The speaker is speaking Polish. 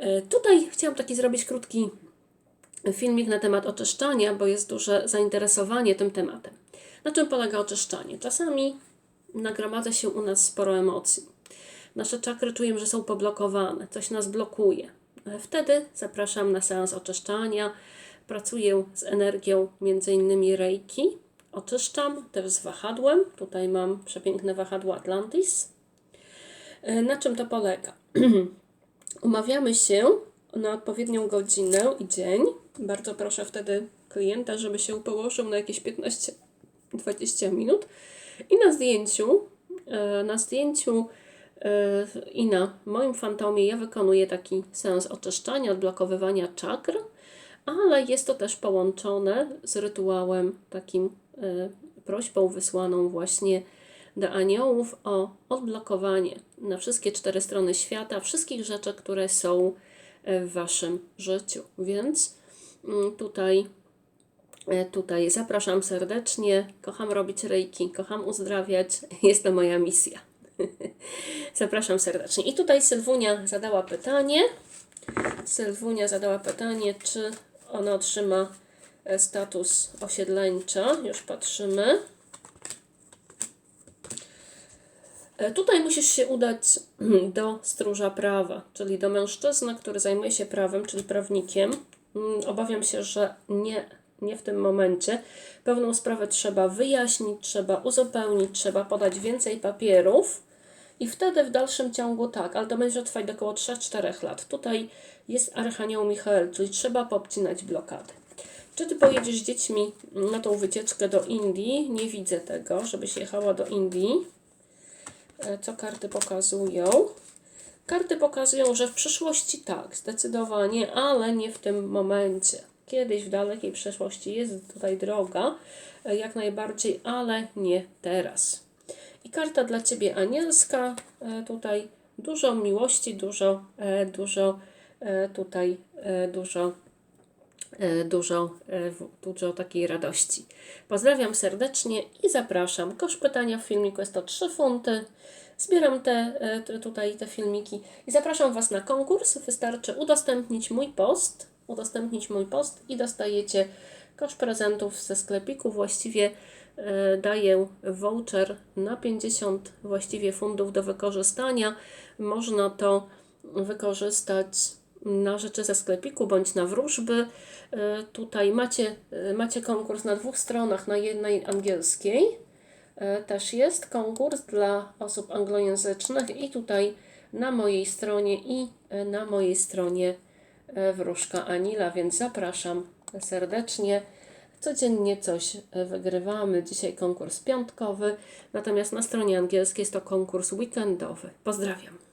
E, Tutaj chciałam taki zrobić krótki filmik na temat oczyszczania, bo jest duże zainteresowanie tym tematem. Na czym polega oczyszczanie? Czasami nagromadza się u nas sporo emocji. Nasze czakry czujemy, że są poblokowane, coś nas blokuje. E, Wtedy zapraszam na seans oczyszczania. Pracuję z energią m.in. reiki. Oczyszczam też z wahadłem. Tutaj mam przepiękne wahadło Atlantis. E, Na czym to polega? Umawiamy się na odpowiednią godzinę i dzień. Bardzo proszę wtedy klienta, żeby się położył na jakieś 15-20 minut. I na zdjęciu, e, na zdjęciu e, i na moim fantomie ja wykonuję taki seans oczyszczania, odblokowywania czakr, ale jest to też połączone z rytuałem takim e, prośbą wysłaną właśnie do aniołów o odblokowanie na wszystkie cztery strony świata wszystkich rzeczy, które są e, w Waszym życiu. Więc mm, tutaj, e, tutaj zapraszam serdecznie. Kocham robić reiki, kocham uzdrawiać. Jest to moja misja. Zapraszam serdecznie. I tutaj Sylwunia zadała pytanie. Sylwunia zadała pytanie, czy ona otrzyma e, status osiedleńcza. Już patrzymy. Tutaj musisz się udać do stróża prawa, czyli do mężczyzny, który zajmuje się prawem, czyli prawnikiem. Mm, Obawiam się, że nie, nie w tym momencie. Pewną sprawę trzeba wyjaśnić, trzeba uzupełnić, trzeba podać więcej papierów. I wtedy w dalszym ciągu tak, ale to będzie trwać do około 3-4 lat. Tutaj jest Archanioł Michael, czyli trzeba popcinać blokady. Czy ty pojedziesz z dziećmi na tą wycieczkę do Indii? Nie widzę tego, żebyś jechała do Indii. E, Co karty pokazują? Karty pokazują, że w przyszłości tak, zdecydowanie, ale nie w tym momencie. Kiedyś w dalekiej przeszłości jest tutaj droga, e, jak najbardziej, ale nie teraz. I karta dla Ciebie anielska, e, tutaj dużo miłości, dużo, dużo tutaj, dużo dużo, e, dużo takiej radości. Pozdrawiam serdecznie i zapraszam. Koszt pytania w filmiku jest to 3 funty. Zbieram te, e, te, tutaj te filmiki i zapraszam Was na konkurs. Wystarczy udostępnić mój post, udostępnić mój post i dostajecie kosz prezentów ze sklepiku. Właściwie e, daję voucher na 50 właściwie fundów do wykorzystania. Można to wykorzystać na rzeczy ze sklepiku bądź na wróżby. E, Tutaj macie, e, macie konkurs na dwóch stronach, na jednej angielskiej. E, Też jest konkurs dla osób anglojęzycznych i tutaj na mojej stronie i na mojej stronie wróżka Anila, więc zapraszam serdecznie. Codziennie coś wygrywamy. Dzisiaj konkurs piątkowy, natomiast na stronie angielskiej jest to konkurs weekendowy. Pozdrawiam.